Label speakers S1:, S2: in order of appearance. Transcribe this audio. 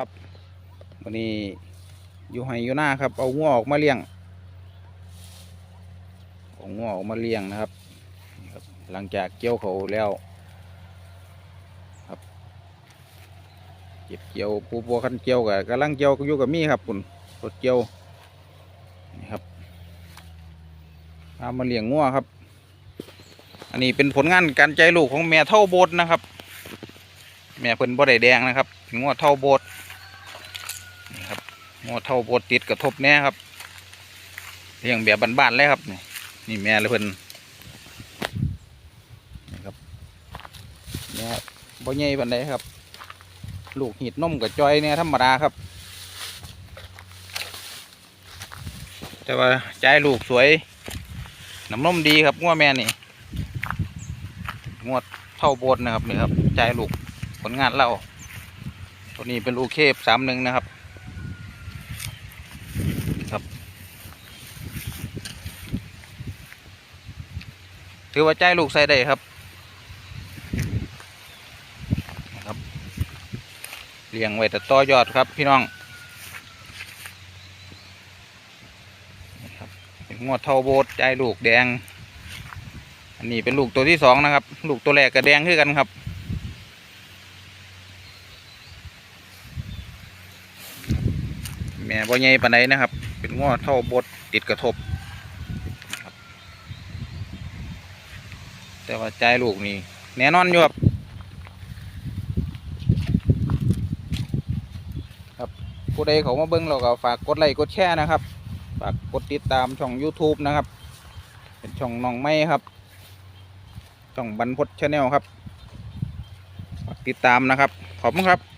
S1: ครับวันนี้อยู่ไฮอยู่หน้าครับ เอางัวออกมาเลี้ยงเอางัวออกมาเลี้ยงนะครับ หลังจากเกี่ยวเขาแล้วครับเก็บเกี่ยวผู้บัวคันเกี่ยวกับกำลังเกี่ยวอยู่กับมีครับคุณรถเกี่ยวนี่ครับเอามาเลี้ยงงัวครับ อันนี้เป็นผลงานการใจลูกของแม่เท่าโบสนะครับ แม่เพิ่นบ่ได้แดงนะครับงัวเท่าโบส นี่ครับงอเท่าโบดติดกระทบแน่ครับเลี้ยงแบบบ้านๆเลยครับ นี่นี่แม่เลยเพิ่นนี่ครับแม่บ่ใหญ่ปานใดครับ ลูกหีดนมกับจอยเนี่ยธรรมดาครับ แต่ว่าใจลูกสวยน้ำนมดีครับงัวแม่นี่งวดเท่าโบดนะครับนี่ครับใจลูกผลงานเราตัวนี้เป็นลูกเคฟสามหนึ่งนะครับ ถือว่าใจลูกใส่ได้ครับนะครับเลี้ยงไว้แต่ต่อยอดครับพี่น้องนะครับเป็นงวดเท่าโบสใจลูกแดง อันนี้เป็นลูกตัวที่สองนะครับ ลูกตัวแรกก็แดงขึ้นกันครับแม่บ่ใหญ่ปานใดนะครับ เป็นงวดเท่าโบสติดกระทบ แต่ว่าใจลูกนี่แน่นอนอยู่ครับครับผู้ใดเขามาเบิ้งเราก็ฝากกดไลค์กดแชร์นะครับ ฝากกดติดตามช่อง YouTube นะครับ เป็นช่องน้องไม้ครับ ช่องบรรพดชาแนลครับ ฝากติดตามนะครับ ขอบคุณครับ